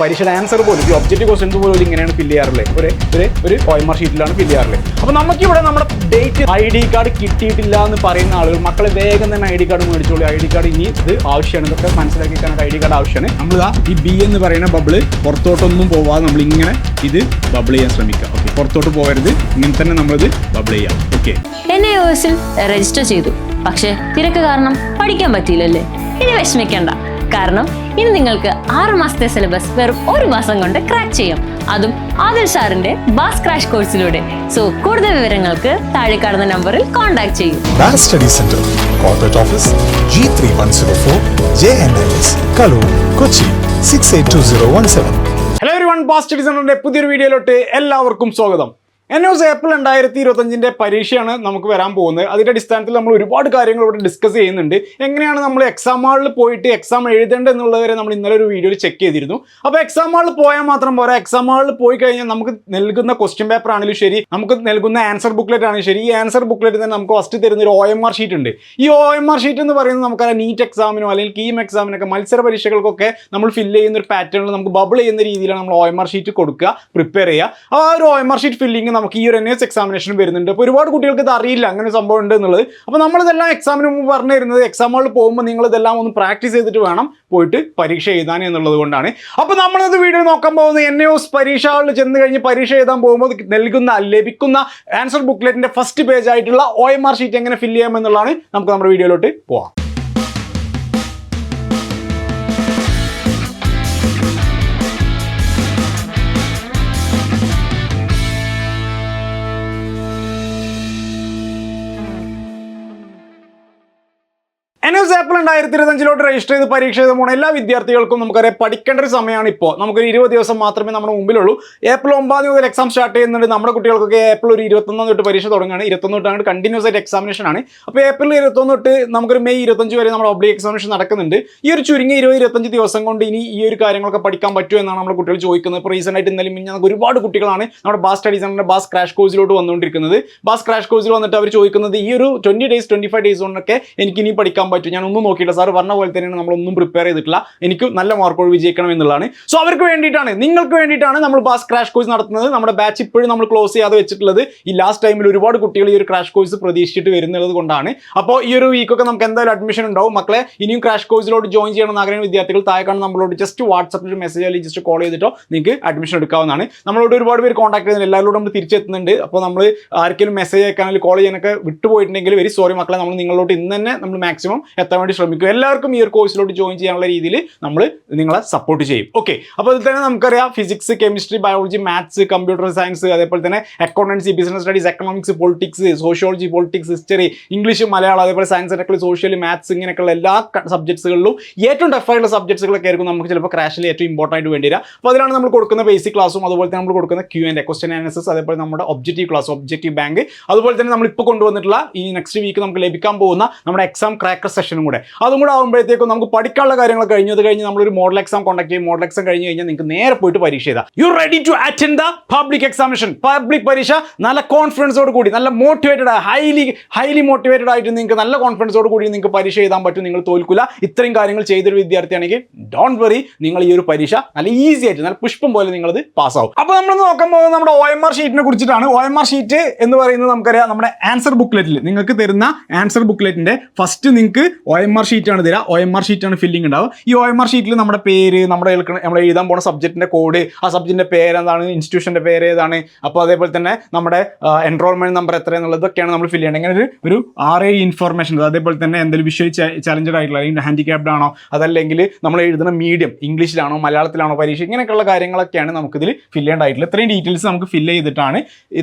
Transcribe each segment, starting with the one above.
പരീക്ഷയുടെ ആൻസർ പോലും ഈ ഒബ്ജക്റ്റീവ് ക്വസ്റ്റൻസ് പോലും ഇങ്ങനെയാണ് ഫില്ല് ചെയ്യാറുള്ളത്. ഒരു ഒരു ഒരു ഒ ഷീറ്റിലാണ് ഫില്ല് ചെയ്യാറുള്ളത്. അപ്പോൾ നമുക്കിവിടെ നമ്മുടെ ഡേറ്റ് ഐ ഡി കാർഡ് കിട്ടിയിട്ടില്ല എന്ന് പറയുന്ന ആളുകൾ മക്കളെ വേഗം തന്നെ ഐ ഡി കാർഡ് മേടിച്ചോളൂ. ഐ ഡി കാർഡ് ഇനി ഇത് ആവശ്യമാണ്. ഇതൊക്കെ മനസ്സിലാക്കി കാണാൻ ഐ ഡി കാർഡ് ആവശ്യമാണ് നമ്മൾ ഈ ബി എന്ന് പറയുന്ന ബബിൾ പുറത്തോട്ടൊന്നും പോവാതെ നമ്മൾ ഇങ്ങനെ ഇത് ബബിൾ ചെയ്യാൻ ശ്രമിക്കുക. ഓക്കെ പുറത്തോട്ട് പോകരുത്. ഇങ്ങനെ തന്നെ നമ്മളിത് ബബിൾ ചെയ്യാം. ഓക്കെ എൻ ഐ രജിസ്റ്റർ ചെയ്തു. പക്ഷേ തിരക്ക് കാരണം പഠിക്കാൻ പറ്റിയില്ലല്ലേ? ഇനി വിഷമിക്കണ്ട. കാരണം ഇനി നിങ്ങൾക്ക് ആറ് മാസത്തെ സിലബസ് വെറും ഒരു മാസം കൊണ്ട് ക്രാക്ക് ചെയ്യാം. അതും ആദിൽ സാറിന്റെ ബാസ് ക്രാഷ് കോഴ്സിലൂടെ സോ കൂടുതൽ വിവരങ്ങൾക്ക് താഴെ കാണുന്ന നമ്പറിൽ കോൺടാക്ട് ചെയ്യും. Mass Study Center, Corporate Office, G3104, JNLS, Kalur, Kochi, 682017. Hello everyone study സെന്ററിന്റെ പുതിയൊരു വീഡിയോയിലോട്ട് എല്ലാവർക്കും സ്വാഗതം. എൻ ന്യൂസ് ഏപ്രിൽ രണ്ടായിരത്തി ഇരുപത്തഞ്ചിന്റെ പരീക്ഷയാണ് നമുക്ക് വരാൻ പോകുന്നത്. അതിന്റെ അടിസ്ഥാനത്തിൽ നമ്മൾ ഒരുപാട് കാര്യങ്ങൾ ഇവിടെ ഡിസ്കസ് ചെയ്യുന്നുണ്ട്. എങ്ങനെയാണ് നമ്മൾ എക്സാം ഹാളിൽ പോയിട്ട് എക്സാം എഴുതേണ്ടത് എന്നുള്ളവരെ നമ്മൾ ഇന്നലെ ഒരു വീഡിയോയിൽ ചെക്ക് ചെയ്തിരുന്നു. അപ്പോൾ എക്സാം ഹാളിൽ പോയാൽ മാത്രം പോരാ. എക്സാം ഹാളിൽ പോയി കഴിഞ്ഞാൽ നമുക്ക് നൽകുന്ന ക്വസ്റ്റ്യൻ പേപ്പർ ആണെങ്കിലും ശരി നമുക്ക് നൽകുന്ന ആൻസർ ബുക്ക്ലെറ്റ് ആണെങ്കിലും ശരി ഈ ആൻസർ ബുക്ക്ലെറ്റ് തന്നെ നമുക്ക് ഫസ്റ്റ് തരുന്ന ഒരു ഒ എം ആർ ഷീറ്റ് ഉണ്ട്. ഈ ഒ എം ആർ ഷീറ്റ് എന്ന് പറയുന്നത് നമുക്കറിയാം നീറ്റ് എക്സാമിനോ അല്ലെങ്കിൽ കീം എക്സാമിനൊക്കെ മത്സര പരീക്ഷകൾക്കൊക്കെ നമ്മൾ ഫില്ല് ചെയ്യുന്ന ഒരു പാറ്റേണിൽ നമുക്ക് ബബിൾ ചെയ്യുന്ന രീതിയിലാണ് നമ്മൾ ഒ എം ആർ ഷീറ്റ് കൊടുക്കുക പ്രിപ്പയർ ചെയ്യുക. ആ ഒരു O M R sheet filling നമുക്ക് ഈ ഒരു എൻ എസ് എക്സാമിനേഷൻ വരുന്നുണ്ട്. അപ്പോൾ ഒരുപാട് കുട്ടികൾക്ക് ഇത് അറിയില്ല. അങ്ങനെ സംഭവം ഉണ്ട് എന്നുള്ളത്. അപ്പോൾ നമ്മളിതെല്ലാം എക്സാമിന് മുമ്പ് പറഞ്ഞു തരുന്നത് എക്സാം പോകുമ്പോൾ നിങ്ങൾ ഇതെല്ലാം ഒന്ന് പ്രാക്ടീസ് ചെയ്തിട്ട് വേണം പോയിട്ട് പരീക്ഷ എഴുതാൻ എന്നുള്ളത് കൊണ്ടാണ്. അപ്പോൾ നമ്മളിത് വീഡിയോ നോക്കാൻ പോകുന്നത് എൻ എസ് പരീക്ഷ ഹാളിൽ ചെന്ന് കഴിഞ്ഞ് പരീക്ഷ എഴുതാൻ പോകുമ്പോൾ നൽകുന്ന ലഭിക്കുന്ന ആൻസർ ബുക്ക്ലെറ്റിന്റെ ഫസ്റ്റ് പേജ് ആയിട്ടുള്ള ഒ എം ആർ ഷീറ്റ് എങ്ങനെ ഫില്ല് ചെയ്യാം എന്നുള്ളതാണ് നമുക്ക് നമ്മുടെ വീഡിയോയിലോട്ട് പോവാം. ഏപ്രിൽ രണ്ടായിരത്തി ഇരുപത്തഞ്ചിലോട്ട് രജിസ്റ്റർ ചെയ്ത് പരീക്ഷ എഴുതാൻ പോകുന്ന എല്ലാ വിദ്യാർത്ഥികൾക്കും നമുക്കറിയാം പഠിക്കേണ്ട ഒരു സമയമാണ് ഇപ്പോൾ നമുക്കൊരു ഇരുപത് ദിവസം മാത്രമേ നമ്മുടെ മുമ്പിലുള്ളൂ. ഏപ്രിൽ ഒമ്പതാം തീയതി എക്സാം സ്റ്റാർട്ട് ചെയ്യുന്നുണ്ട്. നമ്മുടെ കുട്ടികൾക്കൊക്കെ ഏപ്രിൽ ഒരു ഇരുപത്തൊന്നാം തൊട്ട് പരീക്ഷ തുടങ്ങുകയാണ്. ഇരുപത്തൊന്ന് തൊട്ടാണ് കണ്ടിന്യൂസ് ആയിട്ട് എക്സാമിനേഷൻ ആണ്. അപ്പോൾ ഏപ്രിൽ ഇരുപത്തൊന്ന് തൊട്ട് നമുക്കൊരു മെയ് ഇരുപത്തഞ്ച് വരെ നമ്മുടെ ഒബ്ലി എക്സാമിനേഷൻ നടക്കുന്നുണ്ട്. ഈ ഒരു ചുരുങ്ങിയ ഇരുപത് ഇരുപത്തഞ്ച് ദിവസം കൊണ്ട് ഇനി ഈ ഒരു കാര്യങ്ങളൊക്കെ പഠിക്കാൻ പറ്റുമോ എന്നാണ് നമ്മുടെ കുട്ടികൾ ചോദിക്കുന്നത്. ഇപ്പോൾ റീസെന്റ് ആയിട്ട് ഇന്നലെ ഞങ്ങൾക്ക് ഒരുപാട് കുട്ടികളാണ് നമ്മുടെ ബാസ് സ്റ്റഡി സെന്ററിന്റെ ബാസ് ക്രാഷ് കോഴ്സിലോട്ട് വന്നുകൊണ്ടിരിക്കുന്നത്. ബാസ് ക്രാഷ് കോഴ്സിൽ വന്നിട്ട് അവർ ചോദിക്കുന്നത് ഈ ഒരു twenty days twenty five days കൊണ്ടൊക്കെ എനിക്ക് ഇനി പഠിക്കാൻ പറ്റും ഞാൻ ഒന്നും നോക്കിയില്ല സാർ പറഞ്ഞ പോലെ തന്നെയാണ് നമ്മളൊന്നും പ്രിപ്പയർ ചെയ്തിട്ടില്ല. എനിക്ക് നല്ല മാർക്കോട് വിജയിക്കണം എന്നുള്ളതാണ്. സോ അവർക്ക് വേണ്ടിയിട്ടാണ് നിങ്ങൾക്ക് വേണ്ടിയിട്ടാണ് നമ്മൾ ബാസ് ക്രാഷ് കോഴ്സ് നടത്തുന്നത്. നമ്മുടെ ബാച്ച് ഇപ്പോഴും നമ്മൾ ക്ലോസ് ചെയ്യാതെ വെച്ചിട്ടുള്ളത്. ഈ ലാസ്റ്റ് ടൈമിൽ ഒരുപാട് കുട്ടികൾ ഈ ഒരു ക്രാഷ് കോഴ്സ് പ്രതീക്ഷിച്ചിട്ട് വരുന്നത് കൊണ്ടാണ്. അപ്പോൾ ഈ ഒരു വീക്കൊക്കെ നമുക്ക് എന്തായാലും അഡ്മിഷൻ ഉണ്ടാവും. മക്കളെ ഇനിയും ക്രാഷ് കോഴ്സിലോട്ട് ജോയിൻ ചെയ്യണം എന്ന് ആഗ്രഹിക്കുന്ന വിദ്യാർത്ഥികൾ താഴെ കാണുന്ന നമ്മളോട് ജസ്റ്റ് വാട്സപ്പിൽ മെസ്സേജ് അല്ലെങ്കിൽ ജസ്റ്റ് കോൾ ചെയ്തിട്ടോ നിങ്ങൾക്ക് അഡ്മിഷൻ എടുക്കാവുന്നതാണ്. നമ്മളോട് ഒരുപാട് പേര് കോൺടാക്ട് ചെയ്യുന്നത് എല്ലാവരോടും നമ്മൾ തിരിച്ചെത്തുന്നുണ്ട്. അപ്പോൾ നമ്മൾ ആർക്കെങ്കിലും മെസ്സേജ് അയക്കാൻ അല്ലെങ്കിൽ കോൾ ചെയ്യാനൊക്കെ വിട്ടുപോയിട്ടുണ്ടെങ്കിൽ വെരി. സോറി മക്കളെ നമ്മൾ നിങ്ങളോട് ഇന്ന് തന്നെ നമ്മൾ മാക്സിമം എത്താൻ വേണ്ടി ശ്രമിക്കും. എല്ലാവർക്കും ഈ ഒരു കോഴ്സിലോട്ട് ജോയിൻ ചെയ്യാനുള്ള രീതിയിൽ നമ്മൾ നിങ്ങളെ സപ്പോർട്ട് ചെയ്യും. ഓക്കെ അപ്പോൾ അതിൽ തന്നെ നമുക്കറിയാം physics chemistry biology maths computer science അതേപോലെ തന്നെ accountancy business studies economics politics sociology politics history English Malayalam അതേപോലെ സയൻസ് ടെക്നോളജി സോഷ്യൽ മാത്സ് ഇങ്ങനെയൊക്കെയുള്ള എല്ലാ സബ്ജക്ട്സുകളിലും ഏറ്റവും ടഫായിട്ടുള്ള സബ്ജക്ട്സുകളൊക്കെ ആയിരിക്കും നമുക്ക് ചിലപ്പോൾ ക്രാഷിൽ ഏറ്റവും ഇമ്പോർട്ടന്റ് ആയിട്ട് വേണ്ടി വരിക. അപ്പോൾ അതിലാണ് നമ്മൾ കൊടുക്കുന്ന ബേസിക് ക്ലാസ്സും അതുപോലെ തന്നെ നമ്മൾ കൊടുക്കുന്ന ക്യൂ ആൻഡ് ക്വസ്റ്റൻ ആൻസസ് അതേപോലെ നമ്മുടെ ഒബ്ജക്റ്റീവ് ക്ലാസ് ഒബ്ജക്റ്റീവ് ബാങ്ക് അതുപോലെ തന്നെ നമ്മൾ ഇപ്പോൾ കൊണ്ടുവന്നിട്ടുള്ള ഈ നെക്സ്റ്റ് വീക്ക് നമുക്ക് ലഭിക്കാൻ പോകുന്ന നമ്മുടെ എക്സാം ക്രാക്കർ സെഷനും കൂടെ. അതും കൂടെ ആകുമ്പോഴത്തേക്കും നമുക്ക് പഠിക്കാനുള്ള കാര്യങ്ങൾ കഴിഞ്ഞു. അത് കഴിഞ്ഞ് നമ്മളൊരു മോഡൽ എക്സാം കോൺടാക്ട് ചെയ്യും. മോഡൽ എക്സാം കഴിഞ്ഞ് കഴിഞ്ഞാൽ നിങ്ങൾക്ക് നേരെ പോയിട്ട് പരീക്ഷ ചെയ്താൽ you ready to attend the public examination public പരീക്ഷ നല്ല കോൺഫിഡൻസോട് കൂടി നല്ല മോട്ടിവേറ്റഡ് ഹൈലി ഹൈലി മോട്ടിവേറ്റഡ് ആയിട്ട് നിങ്ങൾക്ക് നല്ല കോൺഫിഡൻസോട് കൂടി നിങ്ങൾക്ക് പരീക്ഷ എഴുതാൻ പറ്റും. നിങ്ങൾ തോൽക്കില്ല ഇത്രയും കാര്യങ്ങൾ ചെയ്തൊരു വിദ്യാർത്ഥിയാണെങ്കിൽ ഡോണ്ട് വറി നിങ്ങൾ ഈ ഒരു പരീക്ഷ നല്ല ഈസി ആയിട്ട് നല്ല പുഷ്പം പോലെ നിങ്ങൾ പാസ് പാസ്സാവും. അപ്പോൾ നമ്മൾ നോക്കുമ്പോൾ നമ്മുടെ ഒ എം ആർ ഷീറ്റിനെ കുറിച്ചിട്ടാണ്. ഒ എം ആർ ഷീറ്റ് എന്ന് പറയുന്നത് നമുക്കറിയാം നമ്മുടെ ആൻസർ ബുക്ക്ലെറ്റിൽ നിങ്ങൾക്ക് തരുന്ന ആൻസർ ബുക്ക്ലെറ്റിന്റെ ഫസ്റ്റ് നിങ്ങൾക്ക് ഒ എം ആർ ഷീറ്റ് ആണ് തരിക. ഒ എം ആർ ഷീറ്റ് ആണ് ഫില്ലിംഗ് ഉണ്ടാവുക. ഈ ഒ എം ആർ ഷീറ്റിൽ നമ്മുടെ പേര് നമ്മുടെ നമ്മൾ എഴുതാൻ പോകുന്ന സബ്ജക്റ്റിന്റെ കോഡ് ആ സബ്ജക്റ്റിന്റെ പേര് എന്താണ് ഇൻസ്റ്റിറ്റ്യൂഷന്റെ പേര് ഏതാണ് അപ്പോൾ അതേപോലെ തന്നെ നമ്മുടെ എൻറോൾമെന്റ് നമ്പർ എത്ര എന്നുള്ളതൊക്കെയാണ് നമ്മൾ ഫില്ല് ചെയ്യേണ്ടത്. ഇങ്ങനെ ഒരു ആറ് ഇൻഫർമേഷൻ അതേപോലെ തന്നെ എന്തെങ്കിലും വിഷ്വലി ചലഞ്ചഡ് ആയിട്ടുള്ള അല്ലെങ്കിൽ ഹാൻഡിക്യാപ്ഡ് ആണോ അതല്ലെങ്കിൽ നമ്മൾ എഴുതുന്ന മീഡിയം ഇംഗ്ലീഷിലാണോ മലയാളത്തിലാണോ പരീക്ഷ ഇങ്ങനെയൊക്കെയുള്ള കാര്യങ്ങളൊക്കെയാണ് നമുക്കിതിൽ ഫില്ല് ചെയ്യേണ്ടതായിട്ടുള്ളത്. ഇത്രയും ഡീറ്റെയിൽസ് നമുക്ക് ഫില്ല് ചെയ്തിട്ടാണ്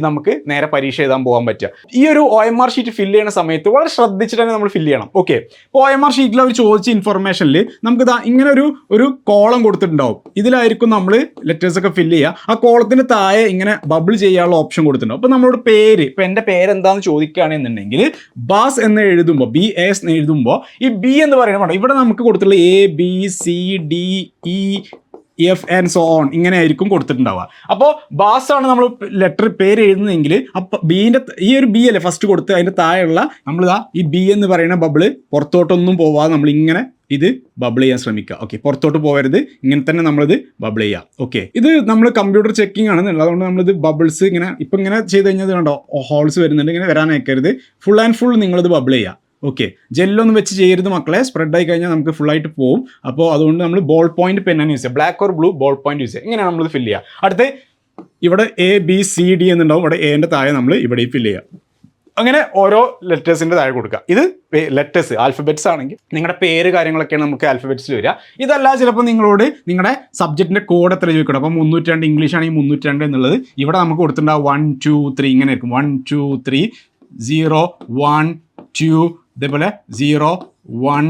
നമുക്ക് നേരെ പരീക്ഷ എഴുതാൻ പോകാൻ പറ്റുക. ഈ ഒരു O M R sheet fill ചെയ്യുന്ന സമയത്ത് വളരെ ശ്രദ്ധിച്ചിട്ട് തന്നെ നമ്മൾ ഫില്ല് ചെയ്യണം. ഓക്കെ ഇപ്പോൾ ഒ എം ആർ ഷീറ്റിൽ അവർ ചോദിച്ച ഇൻഫർമേഷനിൽ നമുക്ക് ഇങ്ങനെ ഒരു ഒരു കോളം കൊടുത്തിട്ടുണ്ടാവും. ഇതിലായിരിക്കും നമ്മൾ ലെറ്റേഴ്സ് ഒക്കെ ഫില്ല് ചെയ്യുക. ആ കോളത്തിന് താഴെ ഇങ്ങനെ ബബിൾ ചെയ്യാനുള്ള ഓപ്ഷൻ കൊടുത്തിട്ടുണ്ടാവും. അപ്പോൾ നമ്മളോട് പേര് ഇപ്പോൾ എന്റെ പേര് എന്താണെന്ന് ചോദിക്കുകയാണെന്നുണ്ടെങ്കിൽ ബാസ് എന്ന് എഴുതുമ്പോൾ ബി എസ് എന്ന് എഴുതുമ്പോൾ ഈ ബി എന്ന് പറയുന്നത് ഇവിടെ നമുക്ക് കൊടുത്തിട്ടുള്ള A B C D E F and so on ഇങ്ങനെ ആയിരിക്കും കൊടുത്തിട്ടുണ്ടാവുക. അപ്പോൾ ബാസാണ് നമ്മൾ ലെറ്റർ പേര് എഴുതുന്നതെങ്കിൽ അപ്പോൾ ബീന്റെ ഈ ഒരു ബി അല്ലേ ഫസ്റ്റ് കൊടുത്ത് അതിന്റെ താഴെയുള്ള നമ്മൾ ഈ ബി എന്ന് പറയുന്ന ബബിൾ പുറത്തോട്ടൊന്നും പോവാതെ നമ്മൾ ഇങ്ങനെ ഇത് ബബിൾ ചെയ്യാൻ ശ്രമിക്കുക. ഓക്കെ പുറത്തോട്ട് പോകരുത് ഇങ്ങനെ തന്നെ നമ്മളിത് ബബിൾ ചെയ്യുക ഓക്കെ ഇത് നമ്മൾ കമ്പ്യൂട്ടർ ചെക്കിംഗ് ആണ്. അതുകൊണ്ട് നമ്മളിത് ബബിൾസ് ഇങ്ങനെ ഇപ്പം ഇങ്ങനെ ചെയ്ത് കഴിഞ്ഞാൽ കണ്ടോ ഹോൾസ് വരുന്നുണ്ട്. ഇങ്ങനെ വരാനേക്കരുത് ഫുൾ ആൻഡ് ഫുൾ നിങ്ങളിത് ബബിൾ ചെയ്യുക ഓക്കെ ജെല്ലൊന്നും വെച്ച് ചെയ്യരുത് മക്കളെ. സ്പ്രെഡ് ആയി കഴിഞ്ഞാൽ നമുക്ക് ഫുൾ ആയിട്ട് പോകും അപ്പോൾ അതുകൊണ്ട് നമ്മൾ ബോൾ പോയിന്റ് പെന്നാണ് യൂസ് ചെയ്യുക. Black or blue ball point use ചെയ്യുക. ഇങ്ങനെയാണ് നമ്മൾ ഫില്ല് ചെയ്യുക. അടുത്ത് ഇവിടെ എ ബി സി ഡി എന്നുണ്ടാവും. ഇവിടെ എന്റെ താഴെ നമ്മൾ ഇവിടെ ഫില്ല് ചെയ്യുക. അങ്ങനെ ഓരോ ലെറ്റേഴ്സിന്റെ താഴെ കൊടുക്കുക. ഇത് ലെറ്റേഴ്സ് ആൽഫബറ്റ്സ് ആണെങ്കിൽ നിങ്ങളുടെ പേര് കാര്യങ്ങളൊക്കെയാണ് നമുക്ക് ആൽഫബറ്റ്സിൽ വരിക. ഇതല്ല ചിലപ്പോൾ നിങ്ങളോട് നിങ്ങളുടെ സബ്ജക്റ്റിന്റെ കോഡ് എത്ര ചോദിക്കണം. അപ്പോൾ മുന്നൂറ്റി ഇംഗ്ലീഷ് ആണെങ്കിൽ മുന്നൂറ്റി എന്നുള്ളത് ഇവിടെ നമുക്ക് കൊടുത്തിട്ടുണ്ടാവും വൺ ടു ത്രീ ഇങ്ങനെ ഇരിക്കും one two three zero one two ഇതേപോലെ സീറോ വൺ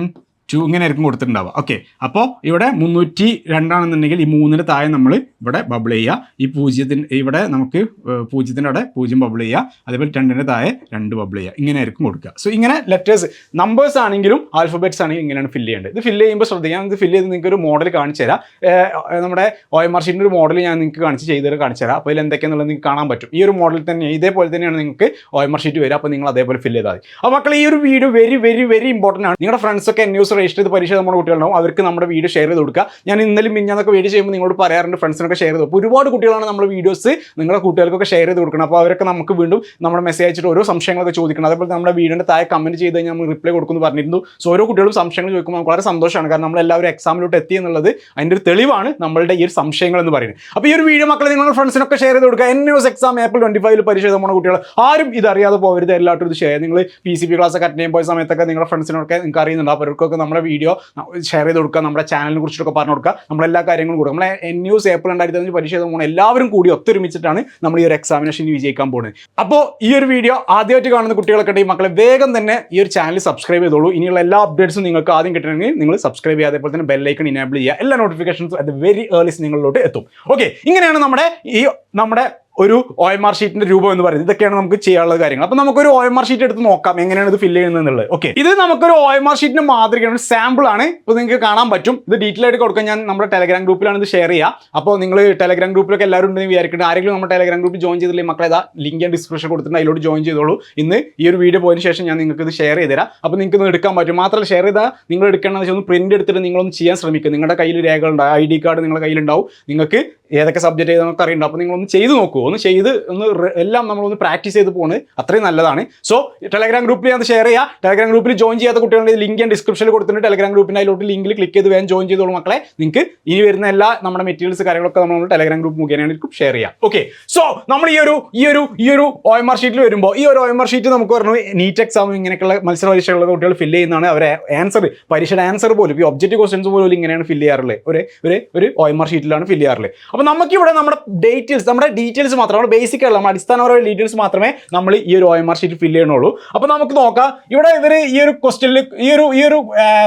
ടു ഇങ്ങനെ ആയിരിക്കും കൊടുത്തിട്ടുണ്ടാവുക. ഓക്കെ അപ്പോൾ ഇവിടെ മുന്നൂറ്റി രണ്ടാണെന്നുണ്ടെങ്കിൽ ഈ മൂന്നിന് താഴെ നമ്മൾ ഇവിടെ ബബിൾ ചെയ്യുക. ഈ പൂജ്യത്തിന് ഇവിടെ നമുക്ക് പൂജ്യത്തിന്റെ അവിടെ പൂജ്യം ബബിൾ ചെയ്യുക. അതേപോലെ രണ്ടിന് താഴെ രണ്ട് ബബിൾ ചെയ്യുക. ഇങ്ങനെ ആയിരിക്കും കൊടുക്കുക. സോ ഇങ്ങനെ ലെറ്റേഴ്സ് നമ്പേഴ്സ് ആണെങ്കിലും ആൽഫബറ്റ്സ് ആണെങ്കിലും ഇങ്ങനെയാണ് ഫില്ല് ചെയ്യേണ്ടത്. ഇത് ഫില്ല് ചെയ്യുമ്പോൾ ശ്രദ്ധിക്കാം ഇത് ഫില്ല് ചെയ്ത് നിങ്ങൾക്ക് ഒരു മോഡൽ കാണിച്ചു തരാം. നമ്മുടെ ഒ എം ആർ ഷീറ്റിന്റെ ഒരു മോഡൽ ഞാൻ നിങ്ങൾക്ക് കാണിച്ച് ചെയ്തത് കാണിച്ചു തരാം. അപ്പോൾ ഇതിൽ എന്തൊക്കെയാണെന്നുള്ളത് നിങ്ങൾക്ക് കാണാൻ പറ്റും. ഈ ഒരു മോഡൽ തന്നെ ഇതേപോലെ തന്നെയാണ് നിങ്ങൾക്ക് ഒ എം ആർ ഷീറ്റ് വരിക. അപ്പോൾ നിങ്ങൾ അതേപോലെ ഫില്ല് ചെയ്താൽ മതി. അപ്പോൾ മക്കളെ ഈ ഒരു video very very very important ആണ്. നിങ്ങളുടെ ഫ്രണ്ട്സൊക്കെ എൻ ന്യൂസ് രജിസ്റ്റർ ചെയ്ത് പരീക്ഷ നമ്മുടെ കുട്ടികളുണ്ടാവും അവർക്ക് നമ്മുടെ വീഡിയോ ഷെയർ ചെയ്ത് കൊടുക്കുക. ഞാൻ ഇന്നലെ മിഞ്ഞാന്നൊക്കെ വീഡിയോ ചെയ്യുമ്പോൾ നിങ്ങളോട് പറയാറുണ്ട് ഫ്രണ്ട്സിനൊക്കെ ഷെയർ ചെയ്തു അപ്പോൾ ഒരുപാട് കുട്ടികളാണ് നമ്മുടെ വീഡിയോസ് നിങ്ങളുടെ കുട്ടികൾക്കൊക്കെ ഷെയർ ചെയ്ത് കൊടുക്കണം അപ്പോൾ അവരൊക്കെ നമുക്ക് വീണ്ടും നമ്മുടെ മെസ്സേജ് അയച്ചിട്ട് ഓരോ സംശയങ്ങളൊക്കെ ചോദിക്കണം അതേപോലെ നമ്മുടെ വീഡിയോന്റെ താഴെ കമന്റ് ചെയ്ത് കഴിഞ്ഞാൽ നമ്മൾ റിപ്ലൈ കൊടുക്കുമെന്ന് പറഞ്ഞിരുന്നു. സോ ഓരോ കുട്ടികളും സംശയങ്ങൾ ചോദിക്കുമ്പോൾ നമുക്ക് വളരെ സന്തോഷമാണ്. കാരണം നമ്മളെല്ലാവരും എക്സാമിലോട്ട് എത്തി എന്നുള്ളത് അതിന്റെ ഒരു തെളിവാണ് നമ്മളുടെ ഈ ഒരു സംശയങ്ങൾ എന്ന് പറയുന്നത്. അപ്പോൾ ഈ ഒരു വീഡിയോ മക്കളെ നിങ്ങളുടെ ഫ്രണ്ട്സിനൊക്കെ ഷെയർ ചെയ്ത് കൊടുക്കുക. എൻ ന്യൂസ് എക്സാം ഏപ്രിൽ ട്വന്റി ഫൈവിൽ പരീക്ഷ പോണ കുട്ടികൾ ആരും ഇതറിയാതെ പോകരുത് എല്ലാവരും ഇത് ഷെയർ നിങ്ങൾ P C P class attend ചെയ്യാൻ പോയ സമയത്തൊക്കെ നിങ്ങളുടെ ഫ്രണ്ട്സിനൊക്കെ നിങ്ങൾക്ക് അറിയുന്നുണ്ട് അപ്പോൾ അവർക്കൊക്കെ നമ്മുടെ വീഡിയോ ഷെയർ ചെയ്ത് കൊടുക്കുക നമ്മുടെ ചാനലിനെ കുറിച്ചിട്ടൊക്കെ പറഞ്ഞു കൊടുക്കുക. നമ്മളെല്ലാ കാര്യങ്ങളും കൊടുക്കുക നമ്മളെ എൻ ന്യൂസ് ഏപ്രിൽ രണ്ടായിരത്തി അഞ്ച് പരീക്ഷ എഴുതാൻ പോകണം എല്ലാവരും കൂടി ഒത്തൊരുമിച്ചിട്ടാണ് നമ്മൾ ഈ ഒരു എക്സാമിനേഷൻ വിജയിക്കാൻ പോകുന്നത് അപ്പോൾ ഈ ഒരു വീഡിയോ ആദ്യമായിട്ട് കാണുന്ന കുട്ടികളൊക്കെ ഉണ്ടെങ്കിൽ മക്കളെ വേഗം തന്നെ ഈ ഒരു ചാനൽ സബ്സ്ക്രൈബ് ചെയ്തോളൂ. ഇനിയുള്ള എല്ലാ അപ്ഡേറ്റ്സും നിങ്ങൾക്ക് ആദ്യം കിട്ടണമെങ്കിൽ നിങ്ങൾ സബ്സ്ക്രൈബ് ചെയ്യുക അതേപോലെ തന്നെ ബെല്ലൈക്കൺ ഇനേബിൾ ചെയ്യുക. എല്ലാ നോട്ടിഫിക്കേഷൻസും അത് വെരി ഏർലിസ് നിങ്ങളിലോട്ട് എത്തും. ഓക്കെ ഇങ്ങനെയാണ് നമ്മുടെ ഈ നമ്മുടെ ഒരു ഒ എം ആർ ഷീറ്റിന്റെ രൂപം എന്ന് പറയുന്നത്. ഇതൊക്കെയാണ് നമുക്ക് ചെയ്യാനുള്ള കാര്യങ്ങൾ. അപ്പോൾ നമുക്കൊരു ഒ എം ആർ ഷീറ്റ് എടുത്ത് നോക്കാം. എങ്ങനെയാണ് ഇത് ഫില്ല് ചെയ്യുന്നത് എന്നുള്ളത്. ഓക്കെ ഇത് നമുക്കൊരു ഒ എം ആർ ഷീറ്റിന് മാതൃകയാണ്. സാമ്പിൾ ആണ്. ഇപ്പൊ നിങ്ങൾക്ക് കാണാൻ പറ്റും. ഇത് ഡീറ്റെയിൽ ആയിട്ട് കൊടുക്കാൻ ഞാൻ നമ്മുടെ ടെലഗ്രാം ഗ്രൂപ്പിലാണ് ഇത് ഷെയർ ചെയ്യുക. അപ്പോൾ നിങ്ങൾ ടെലഗ്രാം ഗ്രൂപ്പിലൊക്കെ എല്ലാവരും ഉണ്ടെന്ന് വിചാരിക്കുന്നത് ആരെങ്കിലും നമ്മുടെ ടെലഗ്രാം ഗ്രൂപ്പ് ജോയിൻ ചെയ്തില്ലേ മക്കളെ? ഇതാ ലിങ്ക് ഞാൻ ഡിസ്ക്രിപ്ഷൻ കൊടുത്തിട്ടുണ്ട്. അതിലോട്ട് ജോയിൻ ചെയ്തോളൂ. ഇന്ന് ഈ ഒരു വീഡിയോ പോയതിന് ശേഷം ഞാൻ നിങ്ങൾക്ക് ഇത് ഷെയർ ചെയ്ത് തരാം അപ്പോൾ നിങ്ങൾക്ക് ഇത് എടുക്കാൻ പറ്റും. മാത്രമല്ല ഷെയർ ചെയ്താൽ നിങ്ങൾ എടുക്കണമെന്ന് വെച്ചാൽ ഒന്ന് പ്രിന്റ് എടുത്തിട്ട് നിങ്ങളൊന്ന് ചെയ്യാൻ ശ്രമിക്കുക. നിങ്ങളുടെ കയ്യിൽ രേഖകളുണ്ടാവും. ഐ ഡി കാർഡ് നിങ്ങളുടെ കയ്യിലുണ്ടാവും. നിങ്ങൾക്ക് ഏതൊക്കെ സബ്ജക്റ്റ് ചെയ്തെന്നൊക്കെ അറിയുന്നുണ്ട് അപ്പോൾ നിങ്ങളൊന്ന് ചെയ്ത് നോക്കൂ. ഒന്ന് ചെയ്ത് ഒന്ന് എല്ലാം നമ്മൾ ഒന്ന് പ്രാക്ടീസ് ചെയ്ത് പോകുന്നത് അത്രയും നല്ലതാണ്. സോ ടെലഗ്രാം ഗ്രൂപ്പിൽ ഞാൻ ഷെയർ ചെയ്യാം. ടെലഗ്രാം ഗ്രൂപ്പിൽ ജോയിൻ ചെയ്യാത്ത കുട്ടികളുടെ ലിങ്ക് ഞാൻ ഡിസ്ക്രിപ്ഷനിൽ കൊടുത്തിട്ടുണ്ട്. ടെലഗ്രാം ഗ്രൂപ്പിന്റെ അതിലോട്ട് ലിങ്കിൽ ക്ലിക്ക് ചെയ്ത് വേഗം ജോയിൻ ചെയ്തോളൂ മക്കളെ. നിങ്ങൾക്ക് ഇനി വരുന്ന എല്ലാ നമ്മുടെ മെറ്റീരിയൽസ് കാര്യങ്ങളൊക്കെ നമ്മൾ ടെലഗ്രാം ഗ്രൂപ്പ് മുഖേനയായിരിക്കും ഷെയർ ചെയ്യാം. ഓക്കെ സോ നമ്മൾ ഈ ഒരു ഈ ഒരു ഈ ഒരു ഒ എം ആർ ഷീറ്റിൽ വരുമ്പോൾ ഈ ഒരു ഒ എം ആർ ഷീറ്റ് നമുക്ക് പറഞ്ഞു നീറ്റ് എക്സാം ഇങ്ങനെയൊക്കെയുള്ള മത്സര പരീക്ഷകളുടെ കുട്ടികൾ ഫില്ല് ചെയ്യുന്നതാണ് അവരെ ആൻസർ പരീക്ഷയുടെ ആൻസർ പോലും ഈ ഒബ്ജക്റ്റ് ക്വസ്റ്റൻസ് പോലും ഇങ്ങനെയാണ് ഫില്ല് ചെയ്യാറുള്ളത്. ഒരു ഒരു ഒരു ഒ എം ആർ ഷീറ്റിലാണ് ഫില്ല് ചെയ്യാറുള്ളത്. അപ്പോൾ നമുക്കിവിടെ നമ്മുടെ ഡീറ്റെയിൽസ് നമ്മുടെ ഡീറ്റെയിൽസ് മാത്രം. നമ്മുടെ ബേസിക് ആയിട്ടുള്ള നമ്മുടെ അടിസ്ഥാനപരമായ ഡീറ്റെയിൽസ് മാത്രമേ നമ്മൾ ഈ ഒരു O M R sheet fill ചെയ്യണുള്ളൂ അപ്പോൾ നമുക്ക് നോക്കാം. ഇവിടെ ഇവർ ഈ ഒരു ക്വസ്റ്റനിൽ ഈ ഒരു ഈ ഒരു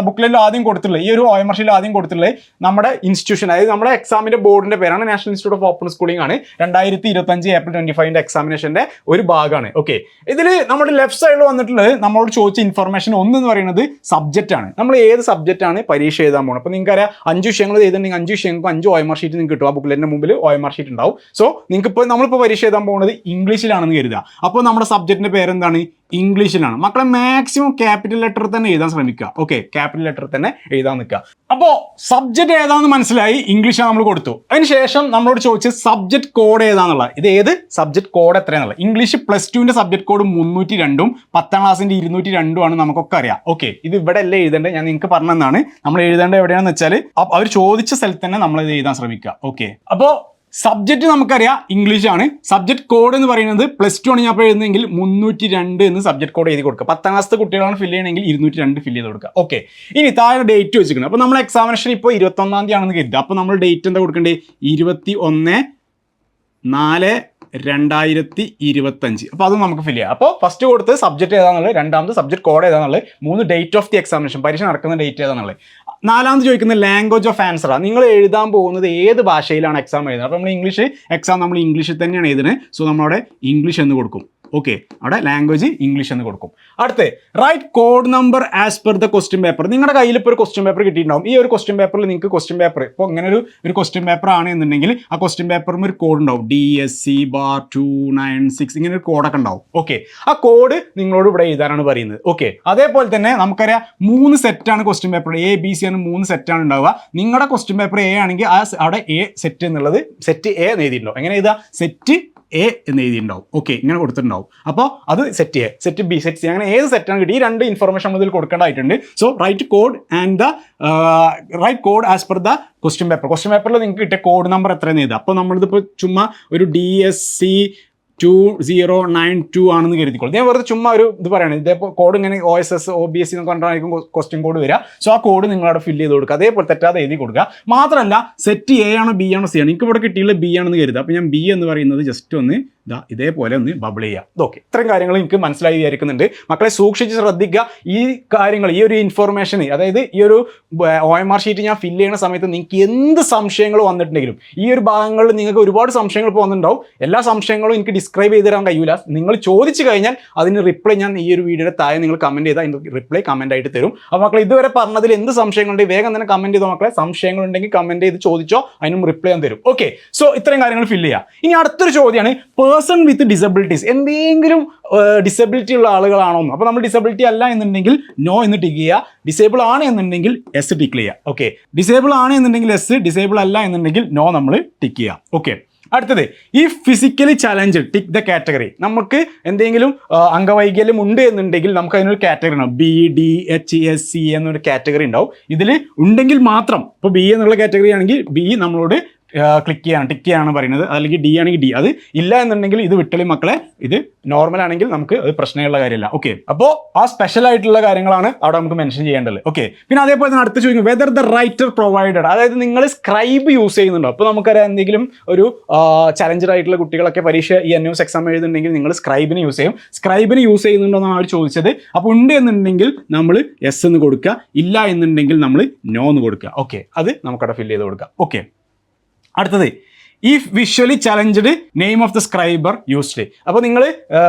ബുക്കിലെല്ലാം ആദ്യം കൊടുത്തിട്ടുള്ളത് ഈ ഒരു ഒ എം ആർ ഷീറ്റിൽ ആദ്യം കൊടുത്തിട്ടുള്ളത് നമ്മുടെ ഇൻസ്റ്റിറ്റ്യൂഷൻ അതായത് നമ്മുടെ എക്സാമിന്റെ ബോർഡിന്റെ പേരാണ് national institute of open schooling ആണ്. രണ്ടായിരത്തി ഇരുപത്തഞ്ച് ഏപ്രിൽ ട്വന്റി ഫൈവിന്റെ എക്സാമിനേഷന്റെ ഒരു ഭാഗമാണ് ഓക്കെ ഇതിൽ നമ്മുടെ ലെഫ്റ്റ് സൈഡിൽ വന്നിട്ടുള്ളത് നമ്മളോട് ചോദിച്ച ഇൻഫർമേഷൻ ഒന്ന് എന്ന് പറയുന്നത് സബ്ജക്റ്റ് ആണ്. നമ്മൾ ഏത് സബ്ജക്റ്റ് ആണ് പരീക്ഷ എഴുതാൻ പോകുന്നത് അപ്പോൾ നിങ്ങൾക്ക് അറിയാം അഞ്ച് വിഷയങ്ങൾ എഴുതുന്നുണ്ടെങ്കിൽ അഞ്ച് വിഷയങ്ങൾക്ക് അഞ്ച് ഒ എം ആർ ഷീറ്റ് നിങ്ങൾക്ക് കിട്ടും. ആ ബുക്കിലെ മുമ്പിൽ ഒ എം ആർ ഷീറ്റ് ഉണ്ടാവും. സോ നിങ്ങൾക്ക് ഇപ്പോൾ നമ്മളിപ്പോൾ പരീക്ഷ എഴുതാൻ പോകുന്നത് ഇംഗ്ലീഷിലാണെന്ന് കരുതുക. അപ്പോൾ നമ്മുടെ സബ്ജക്റ്റിന്റെ പേരെന്താണ്? ഇംഗ്ലീഷിലാണ്. മക്കളെ മാക്സിമം ക്യാപിറ്റൽ ലെറ്റർ തന്നെ എഴുതാൻ ശ്രമിക്കുക. ഓക്കെ ക്യാപിറ്റൽ ലെറ്റർ തന്നെ എഴുതാൻ നിൽക്കുക. അപ്പോൾ സബ്ജക്റ്റ് ഏതാണെന്ന് മനസ്സിലായി ഇംഗ്ലീഷാണ് നമ്മൾ കൊടുത്തു. അതിന് ശേഷം നമ്മളോട് ചോദിച്ചത് സബ്ജക്ട് കോഡ് ഏതാന്നുള്ള ഇത് ഏത്? സബ്ജക്ട് കോഡ് എത്രയാണെന്നുള്ളത് ഇംഗ്ലീഷ് പ്ലസ് ടുവിന്റെ സബ്ജക്ട് കോഡ് മുന്നൂറ്റി രണ്ടും പത്താം ക്ലാസ്സിന്റെ ഇരുന്നൂറ്റി രണ്ടും ആണ് നമുക്കൊക്കെ അറിയാം. ഓക്കെ ഇത് ഇവിടെ അല്ലേ എഴുതേണ്ടത്? ഞാൻ നിങ്ങൾക്ക് പറഞ്ഞതാണ് നമ്മൾ എഴുതേണ്ടത് എവിടെയാണെന്ന് വെച്ചാൽ അവർ ചോദിച്ച സ്ഥലത്ത് തന്നെ നമ്മൾ എഴുതാൻ ശ്രമിക്കുക. ഓക്കെ അപ്പോൾ സബ്ജക്റ്റ് നമുക്കറിയാം ഇംഗ്ലീഷ് ആണ്. സബ്ജക്ട് കോഡ് എന്ന് പറയുന്നത് പ്ലസ് ടു ആണ് ഞാൻ ഇപ്പോൾ എഴുതുന്നതെങ്കിൽ മുന്നൂറ്റി രണ്ട് എന്ന് സബ്ജക്ട് കോഡ് എഴുതി കൊടുക്കുക. പത്താം ക്ലാസ്സത്തെ കുട്ടികളാണ് ഫില്ല് ചെയ്യണമെങ്കിൽ ഇരുന്നൂറ്റി രണ്ട് ഫില്ല് ചെയ്ത് കൊടുക്കുക. ഓക്കെ ഇനി താഴെ ഡേറ്റ് വെച്ചിരിക്കണം അപ്പോൾ നമ്മൾ എക്സാമിനേഷൻ ഇപ്പോൾ ഇരുപത്തൊന്നാം തീയതി ആണെന്ന് കരുതുക. അപ്പോൾ നമ്മൾ ഡേറ്റ് എന്താ കൊടുക്കേണ്ടത്? ഇരുപത്തി ഒന്ന് നാല് രണ്ടായിരത്തി ഇരുപത്തഞ്ച് അപ്പോൾ അത് നമുക്ക് ഫില്ല് ചെയ്യാം. അപ്പോൾ ഫസ്റ്റ് കൊടുത്ത് സബ്ജക്ട് ഏതാണെന്നുള്ളത് രണ്ടാമത് സബ്ജക്ട് കോഡ് ഏതാണെന്നുള്ളത് മൂന്ന് ഡേറ്റ് ഓഫ് ദി എക്സാമിനേഷൻ പരീക്ഷ നടക്കുന്ന ഡേറ്റ് ഏതാണെന്നുള്ളത് നാലാമത് ചോദിക്കുന്ന ലാംഗ്വേജ് ഓഫ് ആൻസർ ആണ് നിങ്ങൾ എഴുതാൻ പോകുന്നത് ഏത് ഭാഷയിലാണ് എക്സാം എഴുതുന്നത്? അപ്പോൾ നമ്മൾ ഇംഗ്ലീഷ് എക്സാം നമ്മൾ ഇംഗ്ലീഷിൽ തന്നെയാണ് എഴുതുന്നത്. സോ നമ്മളവിടെ ഇംഗ്ലീഷ് എന്ന് കൊടുക്കും. ഓക്കെ അവിടെ ലാംഗ്വേജ് ഇംഗ്ലീഷ് എന്ന് കൊടുക്കും. അടുത്ത് write code number as per the question paper നിങ്ങളുടെ കയ്യിൽ ഇപ്പോൾ ഒരു ക്വസ്റ്റ്യൻ പേപ്പർ കിട്ടിയിട്ടുണ്ടാവും. ഈ ഒരു ക്വസ്റ്റ്യൻ പേപ്പറിൽ നിങ്ങൾക്ക് ക്വസ്റ്റ്യൻ പേപ്പർ ഇപ്പോൾ ഇങ്ങനെ ഒരു ഒരു ക്വസ്റ്റ്യൻ പേപ്പർ ആണ് എന്നുണ്ടെങ്കിൽ ആ ക്വസ്റ്റ്യൻ പേപ്പറിന് ഒരു കോഡ് ഉണ്ടാവും. D S C bar two nine six ഇങ്ങനെ ഒരു കോഡൊക്കെ ഉണ്ടാവും. ഓക്കെ ആ കോഡ് നിങ്ങളോട് ഇവിടെ എഴുതാനാണ് പറയുന്നത്. ഓക്കെ അതേപോലെ തന്നെ നമുക്കറിയാം മൂന്ന് സെറ്റാണ് question paper A B C ആണ് മൂന്ന് സെറ്റാണ് ഉണ്ടാവുക. നിങ്ങളുടെ ക്വസ്റ്റ്യൻ പേപ്പർ എ ആണെങ്കിൽ ആ അവിടെ എ സെറ്റ് എന്നുള്ളത് സെറ്റ് എ എന്ന് എഴുതിയിട്ടുണ്ടാവും. എങ്ങനെ എഴുതുക? സെറ്റ് എ എന്ന് എഴുതിയിട്ടുണ്ടാവും. ഓക്കെ ഇങ്ങനെ കൊടുത്തിട്ടുണ്ടാവും. അപ്പോൾ അത് set A set B set C അങ്ങനെ ഏത് സെറ്റാണ് കിട്ടി? ഈ രണ്ട് ഇൻഫർമേഷൻ ഇതിൽ കൊടുക്കേണ്ടതായിട്ടുണ്ട്. So write code and the right code as per the question paper question പേപ്പറിൽ നിങ്ങൾക്ക് കിട്ടിയ കോഡ് നമ്പർ എത്രയെന്ന് എഴുതുക. അപ്പോൾ നമ്മളിതിപ്പോൾ ചുമ്മാ ഒരു D S C two zero nine two ആണെന്ന് കരുതിക്കോളൂ. ഞാൻ വെറുതെ ചുമ്മാ ഒരു ഇത് പറയാണ്. ഇതേപോലെ കോഡ് ഇങ്ങനെ O S S O B S C എന്നൊക്കെ പറഞ്ഞിട്ടായിരിക്കും ക്വസ്റ്റ്യൻ കോഡ് വരിക. സോ ആ കോഡ് നിങ്ങളവിടെ ഫില്ല് ചെയ്ത് കൊടുക്കുക. അതേപോലെ തെറ്റാതെ എഴുതി കൊടുക്കുക. മാത്രമല്ല സെറ്റ് എ ആണോ ബി ആണോ സി ആണ് എനിക്ക് ഇവിടെ കിട്ടിയുള്ള ബി ആണെന്ന് കരുതുക. അപ്പോൾ ഞാൻ ബി എന്ന് പറയുന്നത് ജസ്റ്റ് ഒന്ന് ഇതാ ഇതേപോലെ ഒന്ന് ബബിൾ ചെയ്യുക. ഇതൊക്കെ ഇത്രയും കാര്യങ്ങൾ എനിക്ക് മനസ്സിലായി വിചാരിക്കുന്നുണ്ട്. മക്കളെ സൂക്ഷിച്ച് ശ്രദ്ധിക്കുക. ഈ കാര്യങ്ങൾ ഈ ഒരു ഇൻഫർമേഷൻ അതായത് ഈ ഒരു ഒ എം ആർ ഷീറ്റ് ഞാൻ ഫില്ല് ചെയ്യുന്ന സമയത്ത് നിങ്ങൾക്ക് എന്ത് സംശയങ്ങൾ വന്നിട്ടുണ്ടെങ്കിലും ഈ ഒരു ഭാഗങ്ങളിൽ നിങ്ങൾക്ക് ഒരുപാട് സംശയങ്ങൾ ഇപ്പോൾ വന്നിട്ടുണ്ടാവും. എല്ലാ സംശയങ്ങളും എനിക്ക് ഡിസ്ക്രൈബ് ചെയ്ത് തരാൻ നിങ്ങൾ ചോദിച്ചു കഴിഞ്ഞാൽ അതിന് റിപ്ലൈ ഞാൻ ഈ ഒരു വീഡിയോയുടെ താഴെ നിങ്ങൾ കമന്റ് ചെയ്താൽ അതിന് റിപ്ലൈ കമന്റ് ആയിട്ട് തരും. അപ്പോൾ മക്കളെ ഇതുവരെ പറഞ്ഞതിൽ എന്ത് സംശയങ്ങളുണ്ടെങ്കിൽ വേഗം തന്നെ കമന്റ് ചെയ്തോ മക്കളെ? സംശയങ്ങളുണ്ടെങ്കിൽ കമന്റ് ചെയ്ത് ചോദിച്ചോ അതിനും റിപ്ലൈ ഞാൻ തരും. ഓക്കെ സോ ഇത്രയും കാര്യങ്ങൾ ഫില്ല് ചെയ്യുക ഇനി അടുത്തൊരു ചോദ്യമാണ് പേഴ്സൺ വിത്ത് ഡിസബിലിറ്റീസ് എന്തെങ്കിലും ഡിസബിലിറ്റി ഉള്ള ആളുകളാണോ അപ്പോൾ നമ്മൾ ഡിസബിലിറ്റി അല്ല എന്നുണ്ടെങ്കിൽ നോ എന്ന് ടിക്ക് ചെയ്യുക. ഡിസേബിൾ ആണ് എന്നുണ്ടെങ്കിൽ എസ് ടിക്ക് ചെയ്യുക. ഓക്കെ ഡിസേബിൾ ആണ് എന്നുണ്ടെങ്കിൽ എസ് ഡിസേബിൾ അല്ല എന്നുണ്ടെങ്കിൽ നോ നമ്മൾ ടിക്ക് ചെയ്യുക. ഓക്കെ അടുത്തത് ഈ physically challenge tick the category നമുക്ക് എന്തെങ്കിലും അംഗവൈകല്യം ഉണ്ട് എന്നുണ്ടെങ്കിൽ നമുക്ക് അതിനൊരു കാറ്റഗറി ഉണ്ടാവും. B D H S C എന്നൊരു കാറ്റഗറി ഉണ്ടാവും. ഇതിൽ ഉണ്ടെങ്കിൽ മാത്രം ഇപ്പോൾ ബി എന്നുള്ള കാറ്റഗറി ആണെങ്കിൽ ബി നമ്മളോട് ക്ലിക്ക് ചെയ്യാണ് ടിക്ക് ചെയ്യാണ് പറയുന്നത്. അല്ലെങ്കിൽ ഡി ആണെങ്കിൽ ഡി അത് ഇല്ല എന്നുണ്ടെങ്കിൽ ഇത് വിട്ടളി മക്കളെ ഇത് നോർമൽ ആണെങ്കിൽ നമുക്ക് അത് പ്രശ്നമുള്ള കാര്യമില്ല. ഓക്കെ അപ്പോൾ ആ സ്പെഷ്യൽ ആയിട്ടുള്ള കാര്യങ്ങളാണ് അവിടെ നമുക്ക് മെൻഷൻ ചെയ്യേണ്ടത്. ഓക്കെ പിന്നെ അതേപോലെ തന്നെ അടുത്ത് ചോദിക്കും വെദർ ദ റൈറ്റർ പ്രൊവൈഡഡ് അതായത് നിങ്ങൾ സ്ക്രൈബ് യൂസ് ചെയ്യുന്നുണ്ടോ? അപ്പോൾ നമുക്കറിയാം എന്തെങ്കിലും ഒരു ചലഞ്ചർ ആയിട്ടുള്ള കുട്ടികളൊക്കെ പരീക്ഷ ഈ എൻ എക്സാം എഴുതുന്നുണ്ടെങ്കിൽ നിങ്ങൾ സ്ക്രൈബിന് യൂസ് ചെയ്യും. സ്ക്രൈബിന് യൂസ് ചെയ്യുന്നുണ്ടോ എന്നാണ് അവർ ചോദിച്ചത്. അപ്പോൾ ഉണ്ട് എന്നുണ്ടെങ്കിൽ നമ്മൾ എസ് എന്ന് കൊടുക്കുക. ഇല്ല എന്നുണ്ടെങ്കിൽ നമ്മൾ നോ എന്ന് കൊടുക്കുക. ഓക്കെ അത് നമുക്കവിടെ ഫില്ല് ചെയ്ത് കൊടുക്കുക ഓക്കെ അടുത്തത് ഈ visually challenged name of the scriber used അപ്പോൾ നിങ്ങൾ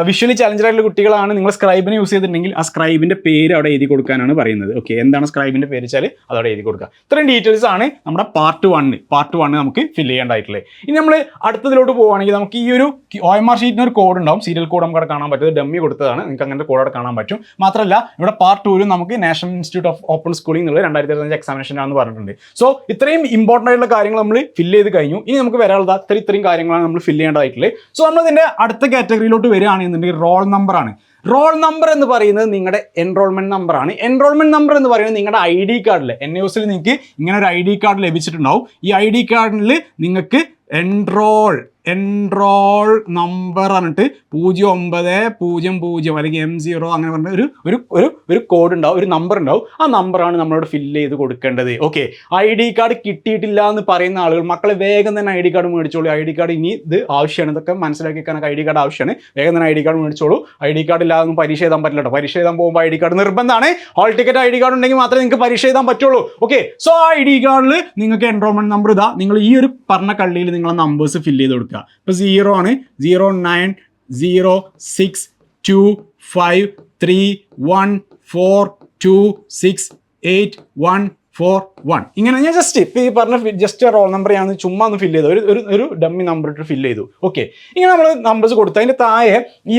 വിഷ്വലി ചലഞ്ചഡ് ആയിട്ടുള്ള കുട്ടികളാണ് നിങ്ങൾ സ്ക്രൈബിനെ യൂസ് ചെയ്തിട്ടുണ്ടെങ്കിൽ ആ സ്ക്രൈബിന്റെ പേര് അവിടെ എഴുതി കൊടുക്കാനാണ് പറയുന്നത്. ഓക്കെ എന്താണ് സ്ക്രൈബിന്റെ പേര് വെച്ചാൽ അതവിടെ എഴുതി കൊടുക്കുക. ഇത്രയും ഡീറ്റെയിൽസ് ആണ് നമ്മുടെ പാർട്ട് വണ്ണ് പാർട്ട് വണ്ണ് നമുക്ക് ഫില്ല് ചെയ്യേണ്ടതായിട്ടുള്ളത്. ഇനി നമ്മൾ അടുത്തതിലോട്ട് പോവുകയാണെങ്കിൽ നമുക്ക് ഈ ഒരു ഒ എം ആർ ഷീറ്റിന് ഒരു കോഡ് ഉണ്ടാവും. സീരിയൽ കോഡ് നമുക്ക് അവിടെ കാണാൻ പറ്റും. ഡമ്മി കൊടുത്തതാണ്. നിങ്ങൾക്ക് അങ്ങനത്തെ കോഡ് അവിടെ കാണാൻ പറ്റും. മാത്രമല്ല ഇവിടെ പാർട്ട് ടൂരും നമുക്ക് national institute of open schooling എന്നുള്ള രണ്ടായിരത്തി ഇരുപത്തഞ്ച് എക്സാമിനേഷൻ ആണെന്ന് പറഞ്ഞിട്ടുണ്ട്. സോ ഇത്രയും ഇമ്പോർട്ടന്റ് ആയിട്ടുള്ള കാര്യങ്ങൾ നമ്മൾ ഫില്ല് ചെയ്ത് കഴിഞ്ഞു. ഇനി നമുക്ക് വരാനുള്ളത് അത്ര ഇത്രയും കാര്യങ്ങളാണ് നമ്മൾ ഫില്ല് ചെയ്യേണ്ടതായിട്ടുള്ളത്. സോ നമ്മൾ അടുത്ത കാറ്റഗറിയിലോട്ട് വരികയാണെന്നുണ്ടെങ്കിൽ റോൾ നമ്പർ ആണ്. റോൾ നമ്പർ എന്ന് പറയുന്നത് നിങ്ങളുടെ എൻറോൾമെന്റ് നമ്പർ ആണ്. എൻറോൾമെന്റ് നമ്പർ എന്ന് പറയുന്നത് നിങ്ങളുടെ ഐ ഡി കാർഡിൽ എൻ എസിൽ നിങ്ങൾക്ക് ഇങ്ങനെ ഒരു ഐ ഡി കാർഡ് ലഭിച്ചിട്ടുണ്ടാവും. ഈ ഐ ഡി കാർഡിൽ നിങ്ങൾക്ക് എൻറോൾ എൻറോൾ നമ്പർ പറഞ്ഞിട്ട് പൂജ്യം ഒമ്പത് പൂജ്യം പൂജ്യം അല്ലെങ്കിൽ എം സീറോ അങ്ങനെ പറഞ്ഞ ഒരു ഒരു ഒരു ഒരു കോഡ് ഉണ്ടാവും ഒരു നമ്പർ ഉണ്ടാവും. ആ നമ്പറാണ് നമ്മളോട് ഫില്ല് ചെയ്ത് കൊടുക്കേണ്ടത്. ഓക്കെ ഐ ഡി കാർഡ് കിട്ടിയിട്ടില്ല എന്ന് പറയുന്ന ആളുകൾ മക്കളെ വേഗം തന്നെ ഐ ഡി കാർഡ് മേടിച്ചോളൂ. ഐ ഡി കാർഡ് ഇനി ഇത് ആവശ്യമാണ്. ഇതൊക്കെ മനസ്സിലാക്കി വെക്കാനൊക്കെ ഐ ഡി കാർഡ് ആവശ്യമാണ്. വേഗം തന്നെ ഐ ഡി കാർഡ് മേടിച്ചോളൂ. ഐ ഡി കാർഡ് ഇല്ലാതെ പരീക്ഷ എഴുതാൻ പറ്റില്ല കേട്ടോ. പരീക്ഷ എഴുതാൻ പോകുമ്പോൾ ഐ ഡി കാർഡ് നിർബന്ധമാണ്. Hall ticket I D card ഉണ്ടെങ്കിൽ മാത്രമേ നിങ്ങൾക്ക് പരീക്ഷ എഴുതാൻ പറ്റുള്ളൂ. ഓക്കെ സോ ഐ ഡി കാർഡിൽ നിങ്ങൾക്ക് എൻറോൾമെന്റ് നമ്പർ ഇതാ. നിങ്ങൾ ഈ ഒരു പറഞ്ഞ കള്ളിയിൽ നിങ്ങളെ നമ്പേഴ്സ് ഫില്ല് ചെയ്ത് കൊടുക്കുക ഇപ്പോൾ സീറോ ആണ്. Zero nine zero six two five three one four two six eight one four one ഇങ്ങനെ ഞാൻ ജസ്റ്റ് ഇപ്പോൾ ഈ പറഞ്ഞ ജസ്റ്റ് റോൾ നമ്പർ ഞാൻ ചുമ്മാ ഒന്ന് ഫില്ല് ചെയ്തു. ഒരു ഒരു ഒരു ഡമ്മി നമ്പർ ഇട്ട് ഫില്ല് ചെയ്തു. ഓക്കെ ഇങ്ങനെ നമ്മൾ നമ്പേഴ്സ് കൊടുത്തു. അതിന്റെ താഴെ ഈ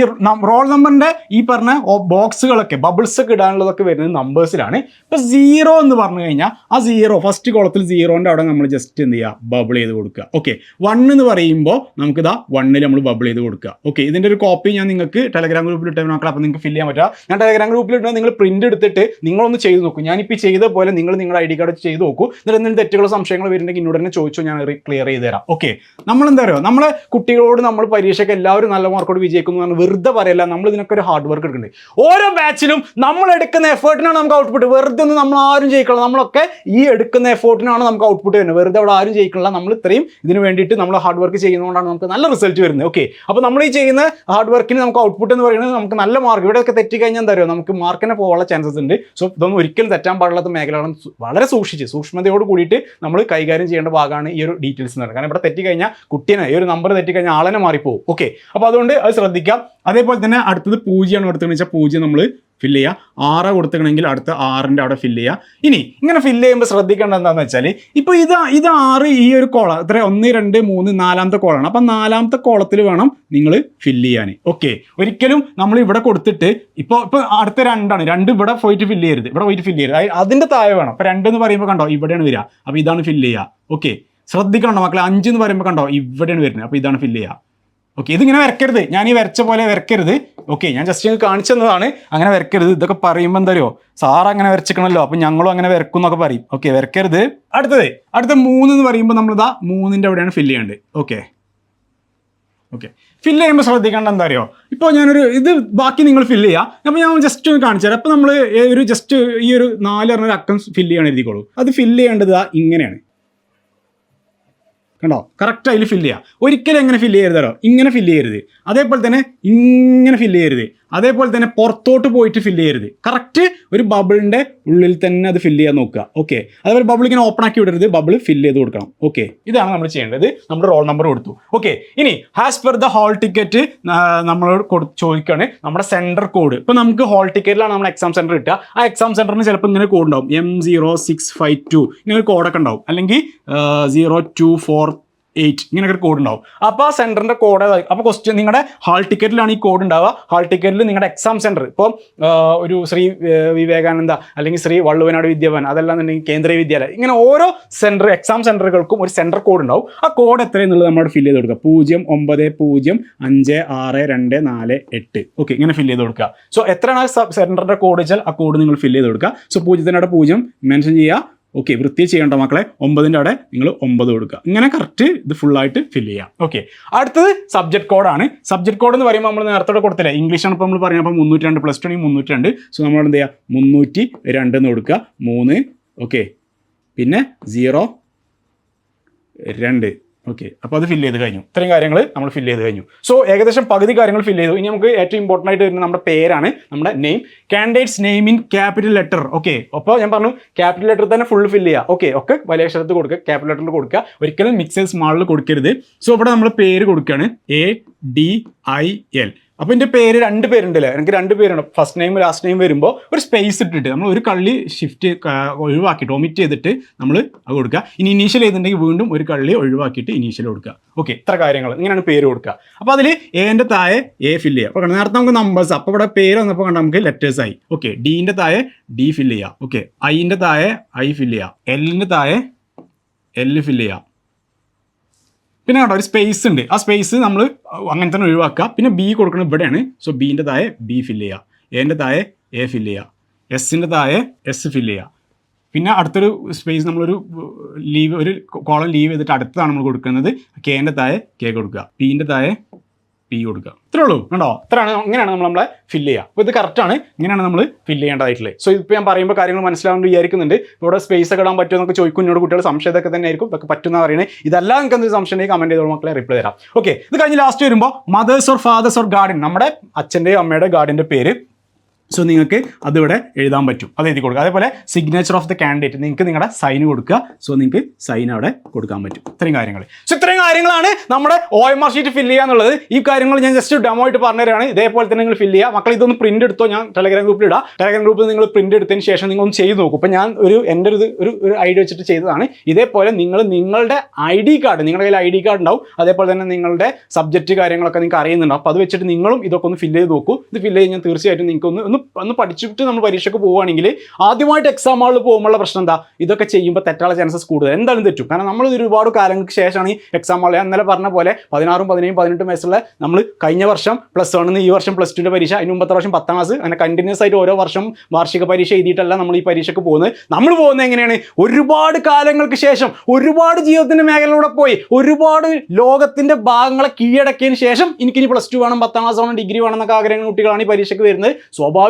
റോൾ നമ്പറിന്റെ ഈ പറഞ്ഞ ബോക്സുകളൊക്കെ ബബിൾസ് ഒക്കെ ഇടാനുള്ളതൊക്കെ വരുന്നത് നമ്പേഴ്സിലാണ് ഇപ്പോൾ സീറോ എന്ന് പറഞ്ഞു കഴിഞ്ഞാൽ ആ സീറോ ഫസ്റ്റ് കോളത്തിൽ സീറോന്റെ അവിടെ നമ്മൾ ജസ്റ്റ് എന്ത് ചെയ്യുക ബബിൾ ചെയ്ത് കൊടുക്കുക. ഓക്കെ വൺ എന്ന് പറയുമ്പോൾ നമുക്ക് ഇതാ വണ്ണിൽ നമ്മൾ ബബിൾ ചെയ്ത് കൊടുക്കുക. ഓക്കെ ഇതിന്റെ ഒരു കോപ്പി ഞാൻ നിങ്ങൾക്ക് ടെലഗ്രാം ഗ്രൂപ്പിൽ ഇട്ട് നോക്കാം അപ്പോൾ നിങ്ങൾക്ക് ഫില്ല് ചെയ്യാൻ പറ്റുക. ഞാൻ ടെലഗ്രാം ഗ്രൂപ്പിൽ ഇട്ടാൽ നിങ്ങൾ പ്രിന്റ് എടുത്തിട്ട് നിങ്ങളൊന്ന് ചെയ്ത് നോക്കും. ഞാനിപ്പോൾ ചെയ്ത പോലെ നിങ്ങൾ നിങ്ങളുടെ ഐ ഡി കാർഡ് ചെയ്ത് നോക്കൂ. എന്നിട്ട് എന്തെങ്കിലും തെറ്റുകളോ സംശയങ്ങളോ വരുന്നുണ്ടെങ്കിൽ എന്നോട് തന്നെ ചോദിച്ചോ ഞാൻ ക്ലിയർ ചെയ്ത് തരാം. ഓക്കെ നമ്മൾ എന്താ പറയുക നമ്മളെ കുട്ടികളോട് നമ്മൾ പരീക്ഷയ്ക്ക് എല്ലാവരും നല്ല മാർക്കോട് വിജയിക്കുന്നു എന്ന് വെറുതെ പറയല്ല. നമ്മൾ ഇതിനൊക്കെ ഒരു ഹാർഡ് വർക്ക് എടുക്കുന്നുണ്ട്. ഓരോ ബാച്ചിലും നമ്മൾ എടുക്കുന്ന എഫേർട്ടിനാണ് നമുക്ക് ഔട്ട്പുട്ട് വെറുതെ ഒന്നും നമ്മൾ ആരും ജയിക്കണം നമ്മളൊക്കെ ഈ എടുക്കുന്ന എഫേർട്ടിനാണ് നമുക്ക് ഔട്ട്പുട്ട് വരുന്നത്. വെറുതെ അവിടെ ആരും ജയിക്കണില്ല. നമ്മൾ ഇത്രയും ഇതിന് വേണ്ടിയിട്ട് നമ്മൾ ഹാർഡ് വർക്ക് ചെയ്യുന്നതുകൊണ്ടാണ് നമുക്ക് നല്ല റിസൾട്ട് വരുന്നത്. ഓക്കെ അപ്പോൾ നമ്മൾ ഈ ചെയ്യുന്ന ഹാർഡ് വർക്കിന് നമുക്ക് ഔട്ട്പുട്ട് എന്ന് പറയുന്നത് നമുക്ക് നല്ല മാർക്ക് ഇവിടെയൊക്കെ തെറ്റി കഴിഞ്ഞാൽ എന്താ നമുക്ക് മാർക്കിനെ പോകാനുള്ള ചാൻസസ് ഉണ്ട്. സോ ഇതൊന്നും ഒരിക്കലും തെറ്റാൻ പാടില്ലാത്ത മേഖലകളാണ് വളരെ സൂക്ഷിച്ച് സൂക്ഷ്മതയോട് കൂടിയിട്ട് നമ്മൾ കൈകാര്യം ചെയ്യേണ്ട ഭാഗമാണ് ഈ ഒരു ഡീറ്റെയിൽസ് എന്ന് പറയുന്നത്. കാരണം ഇവിടെ തെറ്റി കഴിഞ്ഞാൽ കുട്ടീനെ ഈ ഒരു നമ്പർ തെറ്റി കഴിഞ്ഞാൽ ആളനെ മാറിപ്പോകും ഓക്കെ അപ്പോൾ അതുകൊണ്ട് അത് ശ്രദ്ധിക്കാം. അതേപോലെ തന്നെ അടുത്തത് പൂജ്യമാണ് കൊടുത്തതെന്ന് വെച്ചാൽ പൂജ്യം നമ്മൾ ഫില്ല് ചെയ്യുക ആറ് കൊടുത്തിട്ടുണ്ടെങ്കിൽ അടുത്ത ആറിന്റെ അവിടെ ഫില്ല് ചെയ്യുക ഇനി ഇങ്ങനെ ഫില്ല് ചെയ്യുമ്പോൾ ശ്രദ്ധിക്കേണ്ടത് എന്താണെന്ന് വെച്ചാൽ ഇപ്പോൾ ഇത് ഇത് ആറ് ഈ ഒരു കോളം ഇത്ര ഒന്ന് രണ്ട് മൂന്ന് നാലാമത്തെ കോളാണ് അപ്പം നാലാമത്തെ കോളത്തിൽ വേണം നിങ്ങൾ ഫില്ല് ചെയ്യാൻ ഓക്കെ ഒരിക്കലും നമ്മൾ ഇവിടെ കൊടുത്തിട്ട് ഇപ്പോൾ ഇപ്പോൾ അടുത്ത രണ്ടാണ്. രണ്ട് ഇവിടെ പോയിട്ട് ഫില്ല് ചെയ്യരുത്. ഇവിടെ പോയിട്ട് ഫില്ല് ചെയ്യരുത്. അതിന്റെ താഴെ വേണം. അപ്പോൾ രണ്ട് എന്ന് പറയുമ്പോൾ കണ്ടോ ഇവിടെയാണ് വരിക. അപ്പോൾ ഇതാണ് ഫില്ല് ചെയ്യുക ഓക്കെ ശ്രദ്ധിക്കണം മക്കളെ? അഞ്ച് എന്ന് പറയുമ്പോൾ കണ്ടോ ഇവിടെയാണ് വരുന്നത്. അപ്പോൾ ഇതാണ് ഫില്ല് ചെയ്യുക ഓക്കെ ഇതിങ്ങനെ വരക്കരുത് ഞാൻ ഈ വരച്ച പോലെ വരക്കരുത് ഓക്കെ ഞാൻ ജസ്റ്റ് നിങ്ങൾക്ക് കാണിച്ചു തന്നതാണ്. അങ്ങനെ വരക്കരുത് ഇതൊക്കെ പറയുമ്പോൾ എന്തറിയോ സാർ അങ്ങനെ വരച്ചിക്കണല്ലോ അപ്പം ഞങ്ങളും അങ്ങനെ വരക്കും എന്നൊക്കെ പറയും. ഓക്കെ വരക്കരുത് അടുത്തത്. അടുത്ത മൂന്ന് എന്ന് പറയുമ്പോൾ നമ്മളിതാ മൂന്നിന്റെ അവിടെയാണ് ഫില്ല് ചെയ്യേണ്ടത്. ഓക്കെ ഓക്കെ ഫില്ല് ചെയ്യുമ്പോൾ ശ്രദ്ധിക്കേണ്ട എന്താ അറിയോ? ഇപ്പോൾ ഞാനൊരു ഇത് ബാക്കി നിങ്ങൾ ഫില്ല് ചെയ്യുക അപ്പോൾ ഞാൻ ജസ്റ്റ് ഒന്ന് കാണിച്ചു തരാം. അപ്പോൾ നമ്മൾ ഒരു ജസ്റ്റ് ഈ ഒരു നാല് പറഞ്ഞൊരു അക്കം ഫില്ല് ചെയ്യണം എഴുതിക്കോളൂ. അത് ഫില്ല് ചെയ്യേണ്ടത് ഇങ്ങനെയാണ്. കണ്ടോ? കറക്റ്റ് അതിൽ ഫില്ല് ചെയ്യുക ഒരിക്കലും എങ്ങനെ ഫില്ല് ചെയ്യരുതോ ഇങ്ങനെ ഫില്ല് ചെയ്യരുത്. അതേപോലെ തന്നെ ഇങ്ങനെ ഫില്ല് ചെയ്യരുത്. അതേപോലെ തന്നെ പുറത്തോട്ട് പോയിട്ട് ഫില്ല് ചെയ്യരുത്. കറക്റ്റ് ഒരു ബബിളിന്റെ ഉള്ളിൽ തന്നെ അത് ഫില്ല് ചെയ്യാൻ നോക്കുക. ഓക്കെ അതേപോലെ ബബിൾ ഇങ്ങനെ ഓപ്പൺ ആക്കി വിടരുത്. ബബിൾ ഫില്ല് ചെയ്ത് കൊടുക്കണം. ഓക്കെ ഇതാണ് നമ്മൾ ചെയ്യേണ്ടത്. നമ്മുടെ റോൾ നമ്പർ കൊടുത്തു. ഓക്കെ ഇനി as per the hall ticket നമ്മളോട് കൊടു ചോദിക്കുകയാണ്. നമ്മുടെ സെന്റർ കോഡ് ഇപ്പോൾ നമുക്ക് ഹോൾ ടിക്കറ്റിലാണ് നമ്മൾ എക്സാം സെന്റർ കിട്ടുക. ആ എക്സാം സെന്ററിന് ചിലപ്പോൾ ഇങ്ങനെ കോഡ് ഉണ്ടാവും. M zero six five two ഇങ്ങനെ കോഡൊക്കെ ഉണ്ടാവും. അല്ലെങ്കിൽ സീറോ ടു ഫോർ എയ്റ്റ് ഇങ്ങനെയൊക്കെ ഒരു കോഡ് ഉണ്ടാവും. അപ്പോൾ ആ സെന്ററിന്റെ കോഡ് അപ്പോൾ ക്വസ്റ്റ്യൻ നിങ്ങളുടെ ഹാൾ ടിക്കറ്റിലാണ് ഈ കോഡ് ഉണ്ടാവുക. ഹാൾ ടിക്കറ്റിൽ നിങ്ങളുടെ എക്സാം സെന്റർ ഇപ്പോൾ ഒരു ശ്രീ വിവേകാനന്ദ അല്ലെങ്കിൽ ശ്രീ വള്ളുവനാട് വിദ്യാഭവൻ അതല്ലാന്നുണ്ടെങ്കിൽ കേന്ദ്രീയ വിദ്യാലയം ഇങ്ങനെ ഓരോ സെന്റർ എക്സാം സെന്ററുകൾക്കും ഒരു സെന്റർ കോഡ് ഉണ്ടാവും. ആ കോഡ് എത്രയെന്നുള്ളത് നമ്മൾ ഫില്ല് ചെയ്ത് കൊടുക്കുക. പൂജ്യം ഒമ്പത് പൂജ്യം അഞ്ച് ആറ് രണ്ട് നാല് എട്ട്. ഓക്കെ ഇങ്ങനെ ഫില്ല് ചെയ്ത് കൊടുക്കുക. സോ എത്രയാണ് സെന്ററിന്റെ കോഡ് വെച്ചാൽ ആ കോഡ് നിങ്ങൾ ഫില്ല് ചെയ്ത് കൊടുക്കുക. സോ പൂജ്യത്തിന്റെ അവിടെ പൂജ്യം മെൻഷൻ ചെയ്യുക. ഓക്കെ വൃത്തി ചെയ്യേണ്ട മക്കളെ ഒമ്പതിന്റെ അവിടെ നിങ്ങൾ ഒമ്പത് കൊടുക്കുക. ഇങ്ങനെ കറക്റ്റ് ഇത് ഫുള്ളായിട്ട് ഫില്ല് ചെയ്യാം. ഓക്കെ അടുത്തത് സബ്ജക്ട് കോഡാണ് സബ്ജക്ട് കോഡ് എന്ന് പറയുമ്പോൾ നമ്മൾ നേരത്തെ കൊടുത്തില്ലേ? ഇംഗ്ലീഷാണ് ഇപ്പോൾ നമ്മൾ പറയുന്നത്. അപ്പോൾ മുന്നൂറ്റി രണ്ട് പ്ലസ് ടു മുന്നൂറ്റി രണ്ട് സോ നമ്മൾ എന്ത് ചെയ്യുക? മുന്നൂറ്റി രണ്ട് എന്ന് കൊടുക്കുക. മൂന്ന് ഓക്കെ പിന്നെ സീറോ രണ്ട്. ഓക്കെ അപ്പോൾ അത് ഫില്ല് ചെയ്ത് കഴിഞ്ഞു. ഇത്രയും കാര്യങ്ങൾ നമ്മൾ ഫില്ല് ചെയ്ത് കഴിഞ്ഞു. സോ ഏകദേശം പകുതി കാര്യങ്ങൾ ഫില്ല് ചെയ്തു. ഇനി നമുക്ക് ഏറ്റവും ഇമ്പോർട്ടന്റ് ആയിട്ട് വരുന്ന നമ്മുടെ പേരാണ് നമ്മുടെ name candidates name in capital letter okay അപ്പോൾ ഞാൻ പറഞ്ഞു ക്യാപിറ്റൽ ലെറ്റർ തന്നെ ഫുൾ ഫില്ല് ചെയ്യുക ഓക്കെ ഒക്കെ വലിയ അക്ഷരത്തിൽ കൊടുക്കുക ക്യാപിറ്റൽ ലെറ്ററിൽ കൊടുക്കുക. ഒരിക്കലും മിക്സേഴ്സ് സ്മാളിൽ കൊടുക്കരുത്. സോ ഇവിടെ നമ്മൾ പേര് കൊടുക്കുകയാണ്. എ ഡി ഐ എൽ അപ്പോൾ എന്റെ പേര് രണ്ട് പേരുണ്ടല്ലേ? എനിക്ക് രണ്ട് പേരുണ്ട് ഫസ്റ്റ് നെയിം ലാസ്റ്റ് നെയിം വരുമ്പോൾ ഒരു സ്പേസ് ഇട്ടിട്ട് നമ്മൾ ഒരു കള്ളി ഷിഫ്റ്റ് ഒഴിവാക്കിയിട്ട് ഒമിറ്റ് ചെയ്തിട്ട് നമ്മൾ അത് കൊടുക്കുക. ഇനി ഇനീഷ്യൽ ചെയ്തിട്ടുണ്ടെങ്കിൽ വീണ്ടും ഒരു കള്ളി ഒഴിവാക്കിയിട്ട് ഇനീഷ്യൽ കൊടുക്കുക. ഓക്കെ ഇത്ര കാര്യങ്ങൾ ഇങ്ങനെയാണ് പേര് കൊടുക്കുക. അപ്പോൾ അതിൽ എന്റെ താഴെ എ ഫില്ല് ചെയ്യുക. അപ്പോൾ നേരത്തെ നമുക്ക് നമ്പേഴ്സ് അപ്പോൾ ഇവിടെ പേര് വന്നപ്പോൾ കണ്ട നമുക്ക് ലെറ്റേഴ്സ് ആയി. ഓക്കെ ഡീന്റെ താഴെ ഡി ഫില്ല് ചെയ്യുക. ഓക്കെ ഐന്റെ താഴെ ഐ ഫില്ല് ചെയ്യുക. എല്ലിന്റെ താഴെ എൽ ഫില്ല് ചെയ്യുക. പിന്നെ കണ്ടോ ഒരു സ്പേസ് ഉണ്ട്. ആ സ്പേസ് നമ്മൾ അങ്ങനെ തന്നെ ഒഴിവാക്കുക. പിന്നെ ബി കൊടുക്കുന്നത് ഇവിടെയാണ്. സോ ബീന്റെ താഴെ ബി ഫില്ല് ചെയ്യുക. എന്റെ താഴെ എ ഫില്ല് ചെയ്യുക. എസിന്റെ താഴെ എസ് ഫില്ല് ചെയ്യുക. പിന്നെ അടുത്തൊരു സ്പേസ് നമ്മളൊരു ലീവ് ഒരു കോളം ലീവ് ചെയ്തിട്ട് അടുത്തതാണ് നമ്മൾ കൊടുക്കുന്നത്. കെന്റെ താഴെ കെ കൊടുക്കുക. പീന്റെ താഴെ പി കൊടുക്കുക. ഇത്രേ ഉള്ളൂ കണ്ടോ? ഇത്രയാണ് ഇങ്ങനെയാണ് നമ്മൾ നമ്മളെ ഫില്ല് ചെയ്യുക. അപ്പോൾ ഇത് കറക്റ്റാണ് ഇങ്ങനെയാണ് നമ്മൾ ഫില്ല് ചെയ്യേണ്ടതായിട്ടുള്ളത് സോ ഇപ്പോൾ ഞാൻ പറയുമ്പോൾ കാര്യങ്ങൾ മനസ്സിലാവുന്നു വിചാരിക്കുന്നുണ്ട്. ഇവിടെ സ്പേസ് ഒക്കെ ഇടാൻ പറ്റുമോ എന്നൊക്കെ ചോദിക്കും. എന്നോട് കുട്ടികൾ സംശയം ഇതൊക്കെ തന്നെ ആയിരിക്കും ഇതൊക്കെ പറ്റുന്ന പറയുന്നത് ഇതെല്ലാം നിങ്ങൾക്ക് എന്ത് സംശയം ഉണ്ടെങ്കിൽ കമന്റ് ചെയ്തോളൂ മക്കളെ. റിപ്ലൈ തരാം. ഓക്കെ ഇത് കഴിഞ്ഞ് ലാസ്റ്റ് വരുമ്പോൾ mother's or father's or guardian നമ്മുടെ അച്ഛന്റെയും അമ്മയുടെ ഗാർഡിന്റെ പേര് സോ നിങ്ങൾക്ക് അതിവിടെ എഴുതാൻ പറ്റും. അത് എഴുതി കൊടുക്കുക. അതേപോലെ സിഗ്നേച്ചർ ഓഫ് ദ കാൻഡിഡേറ്റ് നിങ്ങൾക്ക് നിങ്ങളുടെ സൈൻ കൊടുക്കുക. സോ നിങ്ങൾക്ക് സൈൻ അവിടെ കൊടുക്കാൻ പറ്റും. ഇത്രയും കാര്യങ്ങൾ. സോ ഇത്രയും കാര്യങ്ങളാണ് നമ്മുടെ O M R sheet fill എന്നുള്ളത്. ഈ കാര്യങ്ങൾ ഞാൻ ജസ്റ്റ് ഡെമോ ആയിട്ട് പറഞ്ഞുതരാണ്. ഇതേപോലെ തന്നെ നിങ്ങൾ ഫില്ല് ചെയ്യുക. മക്കൾ ഇതൊന്ന് പ്രിന്റ് എടുത്തോ? ഞാൻ ടെലഗ്രാം ഗ്രൂപ്പിൽ ഇടാം. ടെലഗ്രാം ഗ്രൂപ്പിൽ നിങ്ങൾ പ്രിന്റ് എടുത്തതിന് ശേഷം നിങ്ങൾ ഒന്ന് ചെയ്ത് നോക്കും. അപ്പോൾ ഞാൻ ഒരു എന്റെ ഒരു ഒരു ഒരു ഐഡിയ വെച്ചിട്ട് ചെയ്തതാണ്. ഇതേപോലെ നിങ്ങൾ നിങ്ങളുടെ ഐ ഡി കാർഡ് നിങ്ങളുടെ കയ്യിൽ ഐ ഡി കാർഡ് ഉണ്ടാവും. അതേപോലെ തന്നെ നിങ്ങളുടെ സബ്ജക്റ്റ് കാര്യങ്ങളൊക്കെ നിങ്ങൾക്ക് അറിയുന്നുണ്ടാവും. അപ്പോൾ അത് വെച്ചിട്ട് നിങ്ങളും ഇതൊക്കെ ഒന്ന് ഫില്ല് ചെയ്ത് നോക്കൂ. ഇത് ഫില്ല് ചെയ്ത് ഞാൻ തീർച്ചയായിട്ടും നിങ്ങൾക്ക് ഒന്ന് ഒന്ന് ഒന്ന് പഠിച്ചിട്ട് നമ്മൾ പരീക്ഷയ്ക്ക് പോവുകയാണെങ്കിൽ ആദ്യമായിട്ട് എക്സാം ഹാളിൽ പോകുമ്പോഴുള്ള പ്രശ്നം എന്താ? ഇതൊക്കെ ചെയ്യുമ്പോൾ തെറ്റാനുള്ള ചാൻസസ് കൂടുതൽ. എന്തായാലും തെറ്റും. കാരണം നമ്മൾ ഒരുപാട് കാലങ്ങൾക്ക് ശേഷമാണ് ഈ എക്സാം ഹാളിൽ. ഇന്നലെ പറഞ്ഞ പോലെ പതിനാറും പതിനേഴും പതിനെട്ടും വയസ്സുള്ള നമ്മൾ കഴിഞ്ഞ വർഷം പ്ലസ് വണ്ണിന്ന് ഈ വർഷം പ്ലസ് ടുവിന്റെ പരീക്ഷ അതിന് മുമ്പത്തെ വർഷം പത്താം ക്ലാസ് അങ്ങനെ കണ്ടിന്യൂസ് ആയിട്ട് ഓരോ വർഷം വാർഷിക പരീക്ഷ എഴുതിയിട്ടല്ല നമ്മൾ ഈ പരീക്ഷയ്ക്ക് പോകുന്നത്. നമ്മൾ പോകുന്നത് എങ്ങനെയാണ്? ഒരുപാട് കാലങ്ങൾക്ക് ശേഷം ഒരുപാട് ജീവിതത്തിന്റെ മേഖലയിലൂടെ പോയി ഒരുപാട് ലോകത്തിന്റെ ഭാഗങ്ങളെ കീഴടക്കിയതിന് ശേഷം എനിക്കിനി പ്ലസ് ടു വേണം പത്താം ക്ലാസ് വേണം ഡിഗ്രി വേണം എന്നൊക്കെ ആഗ്രഹങ്ങൾ കുട്ടികളാണ് ഈ പരീക്ഷയ്ക്ക് വരുന്നത്.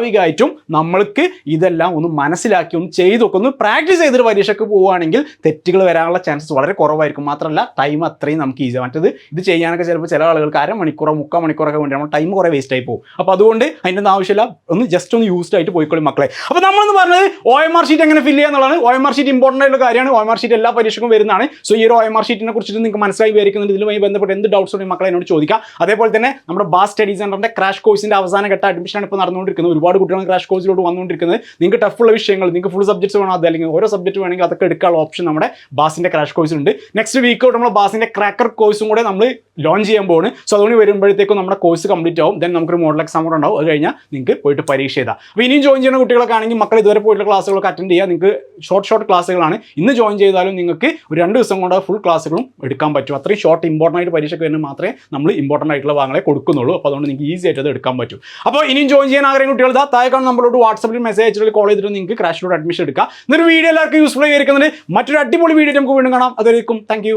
സ്വാഭാവികമായിട്ടും നമ്മൾക്ക് ഇതെല്ലാം ഒന്ന് മനസ്സിലാക്കി ഒന്ന് ചെയ്തൊക്കെ ഒന്ന് പ്രാക്ടീസ് ചെയ്തൊരു പരീക്ഷയ്ക്ക് പോവുകയാണെങ്കിൽ തെറ്റുകൾ വരാനുള്ള ചാൻസസ് വളരെ കുറവായിരിക്കും. മാത്രമല്ല ടൈം അത്രയും നമുക്ക് ഈസി മറ്റത് ഇത് ചെയ്യാനൊക്കെ ചിലപ്പോൾ ചില ആളുകൾക്ക് അരമണിക്കൂറോ മുക്കാൽ മണിക്കൂറൊക്കെ വേണ്ടി നമ്മൾ ടൈം കുറേ വേസ്റ്റ് ആയി പോകും. അപ്പോൾ അതുകൊണ്ട് അതിന്റെ ആവശ്യമില്ല. ഒന്ന് ജസ്റ്റ് ഒന്ന് യൂസ്ഡ് ആയിട്ട് പോയിക്കോളും മക്കളെ. അപ്പോൾ നമ്മളെന്ന് പറഞ്ഞത് ഒ എം ആർ ഷീറ്റ് എങ്ങനെ fill ചെയ്യാന്നുള്ളതാണ് O M R sheet important ആയിട്ടുള്ള കാര്യമാണ്. ഒ എം ആർ ഷീറ്റ് എല്ലാ പരീക്ഷയ്ക്കും വരുന്നതാണ്. സോ ഈ ഒരു ഒ എം ആർ ഷീറ്റിനെ കുറിച്ചിട്ട് നിങ്ങൾക്ക് മനസ്സിലായി വിവരിക്കുന്നുണ്ട് ഇതിലുമായി ബന്ധപ്പെട്ട് എന്ത് ഡൗട്ട്സ് ഉണ്ടെങ്കിൽ മക്കളെ എന്നോട് ചോദിക്കാം. അതേപോലെ തന്നെ നമ്മുടെ ബാസ് സ്റ്റഡി സെന്ററിന്റെ ക്രാഷ് കോഴ്സിന്റെ അവസാന ഘട്ട അഡ്മിഷനാണ് ഇപ്പോൾ നടന്നുകൊണ്ടിരിക്കുന്നത്. ഒരുപാട് കുട്ടികൾ ക്രാഷ് കോഴ്സിലോട്ട് വന്നുകൊണ്ടിരിക്കുന്നത്. നിങ്ങൾക്ക് ടഫുള്ള വിഷയങ്ങൾ നിങ്ങൾക്ക് ഫുൾ സബ്ജക്ട്സ് വേണോ അത് അല്ലെങ്കിൽ ഓരോ സബ്ജക്ട് വേണമെങ്കിൽ അതൊക്കെ എടുക്കാനുള്ള ഓപ്ഷൻ നമ്മുടെ ബാസിന്റെ ക്രാഷ് കോഴ്സിലുണ്ട് നെക്സ്റ്റ് വീക്ക് തൊട്ട് നമ്മൾ ബാസിന്റെ ക്രാക്കർ കോഴ്സും കൂടെ നമ്മൾ ലോഞ്ച് ചെയ്യാൻ പോകുന്നു സോ അതുകൊണ്ട് വരുമ്പോഴത്തേക്കും നമ്മുടെ കോഴ്സ് കംപ്ലീറ്റ് ആവും. ദെൻ നമുക്കൊരു മോഡൽ എക്സാം കൂടെ ഉണ്ടാവും. അത് കഴിഞ്ഞാൽ നിങ്ങൾക്ക് പോയിട്ട് പരീക്ഷ ചെയ്താൽ അപ്പോൾ ഇനിയും ജോയിൻ ചെയ്യുന്ന കുട്ടികളൊക്കെ ആണെങ്കിൽ മക്കൾ ഇതുവരെ പോയിട്ടുള്ള ക്ലാസ്സുകളൊക്കെ അറ്റൻഡ് ചെയ്യുക. നിങ്ങൾക്ക് ഷോർട്ട് ഷോർട്ട് ക്ലാസ്സുകളാണ് ഇന്ന് ജോയിൻ ചെയ്താലും നിങ്ങൾക്ക് ഒരു രണ്ട് ദിവസം കൊണ്ട് ഫുൾ ക്ലാസ്സുകളും എടുക്കാൻ പറ്റും. അത്രയും ഷോർട്ട് ഇമ്പോർട്ടന്റ് ആയിട്ട് പരീക്ഷയ്ക്ക് വരുന്നത് മാത്രമേ നമ്മൾ ഇമ്പോർട്ടന്റ് ആയിട്ടുള്ള ഭാഗങ്ങളെ കൊടുക്കുന്നുള്ളൂ. അപ്പോൾ അതുകൊണ്ട് നിങ്ങൾക്ക് ഈസി ആയിട്ട് അത് എടുക്കാൻ പറ്റും. അപ്പോൾ ഇനിയും ജോയിൻ ചെയ്യാൻ ആഗ്രഹം കുട്ടികൾ ഇതാ താഴെ കാണുന്ന നമ്മളോട് വാട്സപ്പിൽ മെസ്സേജ് അയച്ചിട്ട് കോൾ ചെയ്തിട്ട് നിങ്ങൾക്ക് ക്രാഷിലോട് അഡ്മിഷൻ എടുക്കാം. എന്നൊരു വീഡിയോ എല്ലാവർക്കും യൂസ്ഫുൾ ആയിരിക്കുന്നുണ്ട്. മറ്റൊരു അടിപൊളി വീഡിയോ നമുക്ക് വീണ്ടും കാണാം. അതായിരിക്കും താങ്ക്